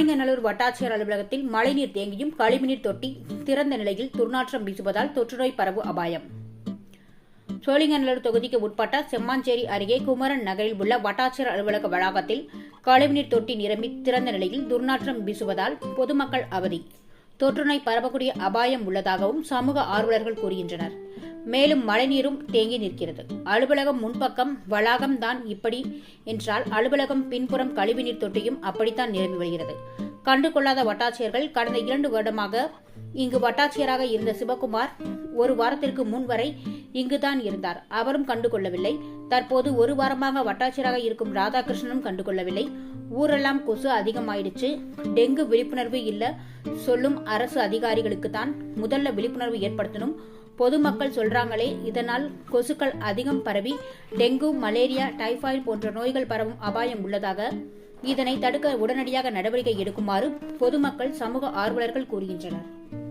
சோழிங்கநல்லூர் வட்டாட்சியர் அலுவலகத்தில் மழைநீர் தேங்கியும் கழிவுநீர் தொட்டி திறந்த நிலையில் துர்நாற்றம் வீசுவதால் தொற்றுநோய் பரவு அபாயம். சோழிங்கநல்லூர் தொகுதிக்கு உட்பட்ட செம்மாஞ்சேரி அருகே குமரன் நகரில் உள்ள வட்டாட்சியர் அலுவலக வளாகத்தில் கழிவுநீர் தொட்டி நிரம்பி திறந்த நிலையில் துர்நாற்றம் வீசுவதால் பொதுமக்கள் அவதி. தொற்றுநோய் பரவக்கூடிய அபாயம் உள்ளதாகவும் சமூக ஆர்வலர்கள் கூறுகின்றனர். மேலும் மழைநீரும் தேங்கி நிற்கிறது. அலுவலகம் முன்பக்கம் வளாகம் தான் இப்படி என்றால் அலுவலகம் பின்புறம் கழிவுநீர் தொட்டியும் அப்படித்தான் நிரம்பி வருகிறது. கண்டுகொள்ளாத வட்டாட்சியர்கள் கடந்த இரண்டு வருடமாக இங்கு வட்டாட்சியராக இருந்த சிவகுமார் ஒரு வாரத்திற்கு முன் வரை இங்குதான் இருந்தார். அவரும் கண்டுகொள்ளவில்லை. தற்போது ஒரு வாரமாக வட்டாட்சியராக இருக்கும் ராதாகிருஷ்ணனும் கண்டுகொள்ளவில்லை. ஊரெல்லாம் கொசு அதிகமாயிடுச்சு. டெங்கு விழிப்புணர்வு இல்ல. சொல்லும் அரசு அதிகாரிகளுக்கு தான் முதல்ல விழிப்புணர்வு ஏற்படுத்தணும். பொதுமக்கள் சொல்றாங்களே இதனால் கொசுக்கள் அதிகம் பரவி டெங்கு மலேரியா டைபாய்டு போன்ற நோய்கள் பரவும் அபாயம் உள்ளதாக இதனை தடுக்க உடனடியாக நடவடிக்கை எடுக்குமாறு பொதுமக்கள் சமூக ஆர்வலர்கள் கூறுகின்றனர்.